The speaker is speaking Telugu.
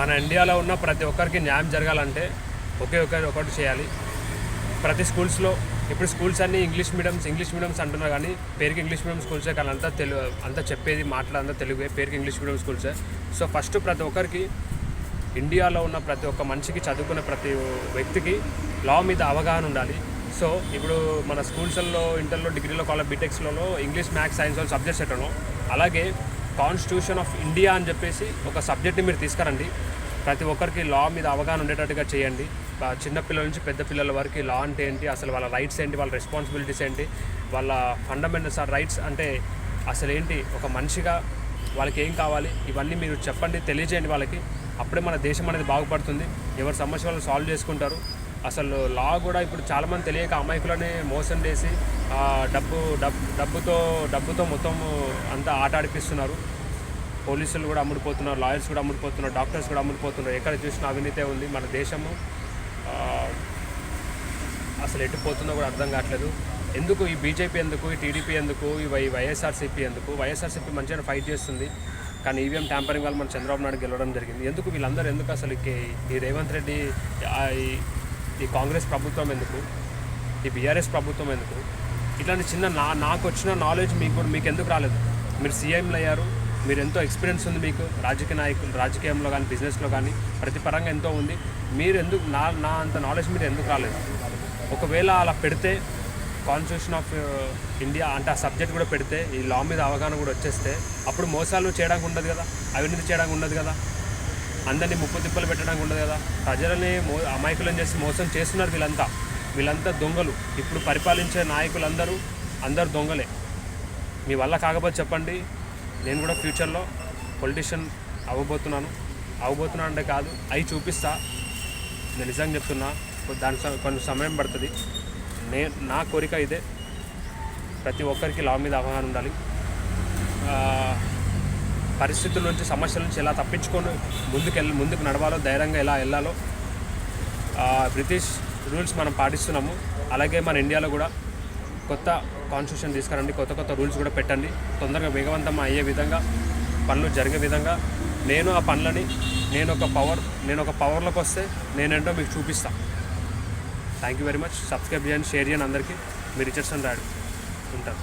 మన ఇండియాలో ఉన్న ప్రతి ఒక్కరికి న్యాయం జరగాలంటే ఒకే ఒకరి ఒకటి చేయాలి. ప్రతి స్కూల్స్లో ఇప్పుడు స్కూల్స్ అన్నీ ఇంగ్లీష్ మీడియంస్ ఇంగ్లీష్ మీడియంస్ అంటున్నారు కానీ పేరుకి ఇంగ్లీష్ మీడియం స్కూల్సే కానీ అంతా తెలుగు అంతా చెప్పేది మాట్లాడంతా తెలుగే పేరుకి ఇంగ్లీష్ మీడియం స్కూల్సే. సో ఫస్ట్ ప్రతి ఒక్కరికి ఇండియాలో ఉన్న ప్రతి ఒక్క మనిషికి చదువుకునే ప్రతి వ్యక్తికి లా మీద అవగాహన ఉండాలి. సో ఇప్పుడు మన స్కూల్స్లో ఇంటర్లో డిగ్రీలో కాలేజ్ బీటెక్స్లలో ఇంగ్లీష్ మ్యాథ్స్ సైన్స్ వాళ్ళు సబ్జెక్ట్స్ ఎట్టను అలాగే కాన్స్టిట్యూషన్ ఆఫ్ ఇండియా అని చెప్పేసి ఒక సబ్జెక్ట్ని మీరు తీసుకురండి. ప్రతి ఒక్కరికి లా మీద అవగాహన ఉండేటట్టుగా చేయండి. చిన్నపిల్లల నుంచి పెద్ద పిల్లల వరకు లా అంటే ఏంటి అసలు వాళ్ళ రైట్స్ ఏంటి వాళ్ళ రెస్పాన్సిబిలిటీస్ ఏంటి వాళ్ళ ఫండమెంటల్స్ ఆ రైట్స్ అంటే అసలు ఏంటి ఒక మనిషిగా వాళ్ళకి ఏం కావాలి ఇవన్నీ మీరు చెప్పండి తెలియజేయండి వాళ్ళకి. అప్పుడే మన దేశం అనేది బాగుపడుతుంది. ఎవరి సమస్య వాళ్ళు సాల్వ్ చేసుకుంటారు. అసలు లా కూడా ఇప్పుడు చాలామంది తెలియక అమాయకులనే మోసం చేసి డబ్బు డబ్బు డబ్బుతో డబ్బుతో మొత్తం అంతా ఆట ఆడిపిస్తున్నారు. పోలీసులు కూడా అమ్ముడుపోతున్నారు లాయర్స్ కూడా అమ్ముడుపోతున్నారు డాక్టర్స్ కూడా అమ్ముడుపోతున్నారు. ఎక్కడ చూసినా అవినీతే ఉంది మన దేశము. అసలు ఎటు పోతుందో కూడా అర్థం కావట్లేదు. ఎందుకు ఈ బీజేపీ ఎందుకు ఈ టీడీపీ ఎందుకు ఈ వై వైఎస్ఆర్సీపీ ఎందుకు? వైఎస్ఆర్సీపీ మంచిగా ఫైట్ చేస్తుంది. కానీ ఈవీఎం ట్యాంపరింగ్ వల్ల మన చంద్రబాబు నాయుడు గెలవడం జరిగింది. ఎందుకు వీళ్ళందరూ ఎందుకు అసలు ఈ- రేవంత్ రెడ్డి ఈ- కాంగ్రెస్ ప్రభుత్వం ఎందుకు? ఈ బీఆర్ఎస్ ప్రభుత్వం ఎందుకు? ఇట్లాంటి చిన్న నా నాకు వచ్చిన నాలెడ్జ్ మీకు కూడా మీకు ఎందుకు రాలేదు? మీరు సీఎంలు అయ్యారు మీరు ఎంతో ఎక్స్పీరియన్స్ ఉంది మీకు రాజకీయ నాయకులు రాజకీయంలో కానీ బిజినెస్లో కానీ ప్రతి పరంగా ఎంతో ఉంది. మీరు ఎందుకు నా నా అంత నాలెడ్జ్ మీరు ఎందుకు రాలేదు? ఒకవేళ అలా పెడితే కాన్స్టిట్యూషన్ ఆఫ్ ఇండియా అంటే ఆ సబ్జెక్ట్ కూడా పెడితే ఈ లా మీద అవగాహన కూడా వచ్చేస్తే అప్పుడు మోసాలు చేయడానికి ఉండదు కదా అవినీతి చేయడానికి ఉండదు కదా. అందరినీ ముప్పు తిప్పలు పెట్టడానికి ఉండదు కదా. ప్రజలని మో అమాయకులను చేసి మోసం చేస్తున్నారు వీళ్ళంతా. వీళ్ళంతా దొంగలు. ఇప్పుడు పరిపాలించే నాయకులందరూ అందరు దొంగలే. మీ వల్ల కాకపోతే చెప్పండి. నేను కూడా ఫ్యూచర్లో పొలిటీషియన్ అవ్వబోతున్నాను. అవ్వబోతున్నాను అంటే కాదు అవి చూపిస్తా. నేను నిజంగా చెప్తున్నా దానికి దాని స- కొంచెం సమయం పడుతుంది. నే నా కోరిక ఇదే. ప్రతి ఒక్కరికి లా మీద అవగాహన ఉండాలి. పరిస్థితుల నుంచి సమస్యల నుంచి ఎలా తప్పించుకొని ముందుకు వెళ్ళి ముందుకు నడవాలో ధైర్యంగా ఎలా వెళ్ళాలో బ్రిటిష్ రూల్స్ మనం పాటిస్తున్నాము. అలాగే మన ఇండియాలో కూడా కొత్త కాన్స్టిట్యూషన్ తీసుకురండి కొత్త కొత్త రూల్స్ కూడా పెట్టండి. తొందరగా వేగవంతం అయ్యే విధంగా పనులు జరిగే విధంగా. నేను ఆ పనులని నేను ఒక పవర్ నేను ఒక పవర్లోకి వస్తే నేనేంటో మీకు చూపిస్తాను thank you very much subscribe చేయండి షేర్ చేయండి అందరికీ. రిచర్స్ రిచర్సన్ రాడు ఉంటాను.